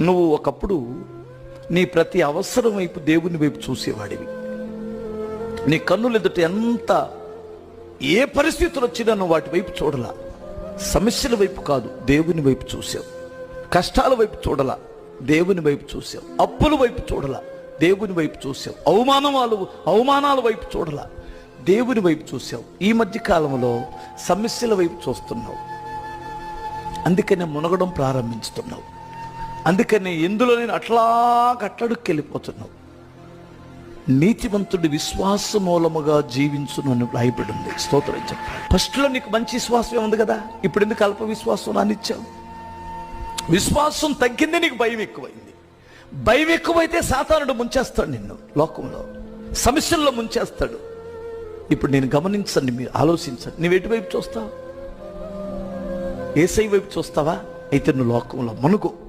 నువ్వు ఒకప్పుడు నీ ప్రతి అవసరం వైపు దేవుని వైపు చూసేవాడివి. నీ కన్నులు ఎదుట ఎంత ఏ పరిస్థితులు వచ్చినా నువ్వు వాటి వైపు చూడలా. సమస్యల వైపు కాదు దేవుని వైపు చూసావు. కష్టాల వైపు చూడలా దేవుని వైపు చూసావు. అప్పుల వైపు చూడలా దేవుని వైపు చూసావు. అవమానాలు అవమానాల వైపు చూడలా దేవుని వైపు చూసావు. ఈ మధ్య కాలంలో సమస్యల వైపు చూస్తున్నావు. అందుకనే మునగడం ప్రారంభించుతున్నావు. అందుకని ఎందులో నేను అట్లా కట్టడుకెళ్ళిపోతున్నావు నీతివంతుడి విశ్వాస మూలముగా జీవించును అని రాయబడి ఉంది స్తోత్రం చెప్పాలి ఫస్ట్లో నీకు మంచి విశ్వాసమే ఉంది కదా? ఇప్పుడు ఎందుకు అల్ప విశ్వాసం రానిచ్చావు? విశ్వాసం తగ్గింది నీకు భయం ఎక్కువైంది. భయం ఎక్కువైతే సాతానుడు ముంచేస్తాడు నిన్ను లోకంలో. సమస్యల్లో ముంచేస్తాడు. ఇప్పుడు నేను గమనించండి మీరు ఆలోచించండి. నువ్వు ఎటువైపు చూస్తావు? ఏసై వైపు చూస్తావా? అయితే నువ్వు లోకంలో మునుగు.